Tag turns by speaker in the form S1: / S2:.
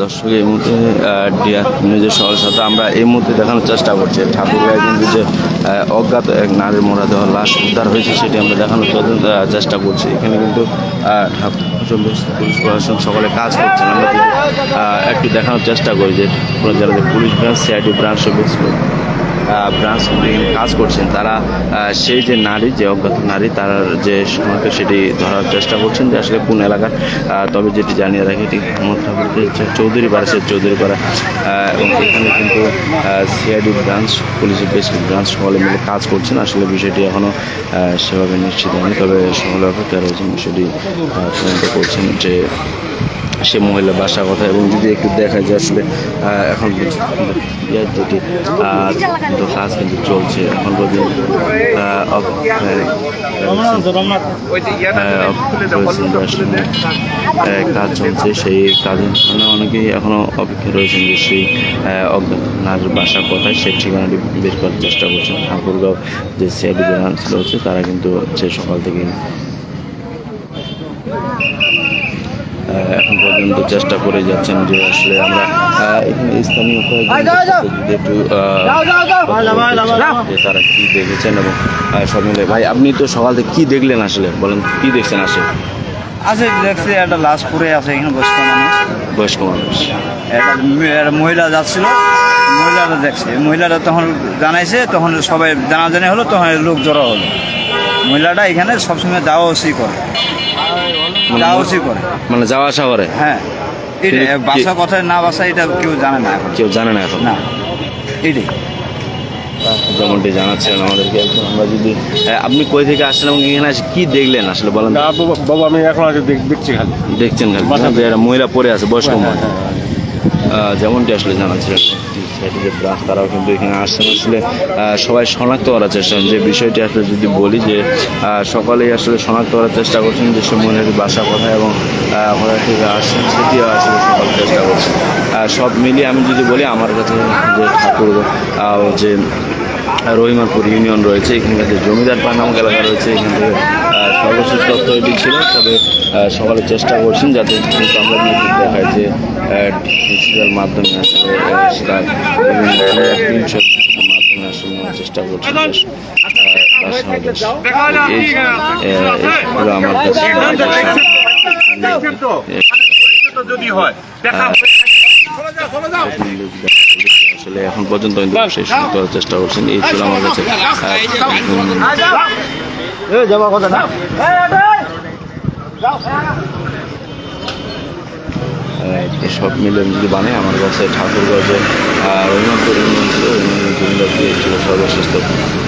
S1: দর্শক, এই মুহূর্তে ডিয়ার নিউজের সবার সাথে আমরা এই মুহূর্তে দেখানোর চেষ্টা করছি। ঠাকুরগাঁয় কিন্তু যে অজ্ঞাত এক নারীর মোড়া দেওয়া লাশ উদ্ধার হয়েছে, সেটি আমরা দেখানোর চেষ্টা করছি। এখানে কিন্তু পুলিশ প্রশাসন সকলে কাজ করছে আমরা একটু দেখানোর চেষ্টা করি যে পুলিশ ব্রাঞ্চ, সিআইডি ব্রাঞ্চ, সব ব্রাঞ্চ কাজ করছেন, তারা সেই যে নারী, যে অজ্ঞাত নারী, তার যে সময়কে সেটি ধরার চেষ্টা করছেন যে আসলে কোন এলাকার তবে যেটি জানিয়ে রাখি এটি ঠাকুরকে চৌধুরী সে চৌধুরী পাড়া এবং এখানে কিন্তু সিআইডি ব্রাঞ্চ, পুলিশের বেশ ব্রাঞ্চ সকলে মিলে কাজ করছেন। আসলে বিষয়টি এখনও সেভাবে নিশ্চিত হয়নি, তবে সকলে অপেক্ষা রয়েছেন বিষয়টি তদন্ত করছেন যে সে মহিলা বাসা কথা এবং যদি একটু দেখা যায় আসলে এখন ইয়ার যেটি কিন্তু চলছে। এখন কাজ চলছে, সেই কাজের জন্য অনেকেই এখনও অপেক্ষা রয়েছেন যে সেই নারীর বাসা কোথায় সেই ঠিকানাটি বের করার চেষ্টা করছেন। ঠাকুরগাঁও যে সিআইডি রয়েছে তারা কিন্তু সে সকাল থেকে এখন পর্যন্ত চেষ্টা করে যাচ্ছেন যে আসলে আমরা এখানে স্থানীয় কয়েকজন যদি একটু তারা কি দেখেছেন এবং সব মিলে ভাই আপনি তো সকাল থেকে কি দেখলেন আসলে? বলেন কি দেখছেন আসলে?
S2: আছে দেখছি একটা লাশ পড়ে আছে এখানে বয়স্ক মানুষ।
S1: বয়স্ক মানুষ।
S2: একটা একটা মহিলা যাচ্ছিল। মহিলারা দেখছে। মহিলারা তখন জানাইছে তখন সবাই জানাজানি হলো তখন লোক জড়ো হলো। মহিলাটা এখানে সবসময় যাওয়া আসি করে। যাওয়া আসি করে
S1: মানে যাওয়া আসা করে?
S2: হ্যাঁ বাসা কথায় না বাসা এটা কেউ জানে না এখন।
S1: কেউ জানে না এখন?
S2: না এটাই।
S1: যেমনটি জানাচ্ছেন আমাদেরকে আমরা যদি আপনি কই থেকে আসছেন এবং এখানে আসে কি দেখলেন আসলে বলেন
S3: বাবা বাবা, আমি এখন আগে দেখছি খালি।
S1: দেখছেন খালি। একটা মহিলা পরে আছে বয়স্ক
S3: হ্যাঁ,
S1: মহিলা।
S3: হ্যাঁ,
S1: যেমনটি আসলে জানাচ্ছিলেন ব্রাঞ্চ তারাও কিন্তু এখানে আসছেন আসলে সবাই শনাক্ত করার চেষ্টা করছেন। যে বিষয়টি আসলে যদি বলি যে সকলেই আসলে শনাক্ত করার চেষ্টা করছেন যে সে মহিলাটির বাসা কোথায় এবং কোথা থেকে আসছেন সেটিও আসলে সকল চেষ্টা করছেন সব মিলিয়ে আমি যদি বলি, আমার কাছে যে ঠাকুর যে রহিমাপুর ইউনিয়ন রয়েছে, এখানে যে জমিদার পাড় নামক এলাকা রয়েছে, এখান থেকে সর্বশেষ তথ্য এটি ছিল তবে সকালে চেষ্টা করছেন যাতে কিন্তু আমরা দেখায় যে ডিজিটাল মাধ্যমে আসলে মাধ্যমে আসলে চেষ্টা করছেন আমার কাছে আসলে এখন পর্যন্ত শনাক্ত করার চেষ্টা করছেন এই ছিল আমার কাছে
S2: যাওয়া কথা না।
S1: সব মিলে যদি বানাই আমার কাছে ঠাকুর রবীন্দ্র আর রবীন্দ্র জমিদার দিয়ে ছিল সর্বশেষ তথ্য।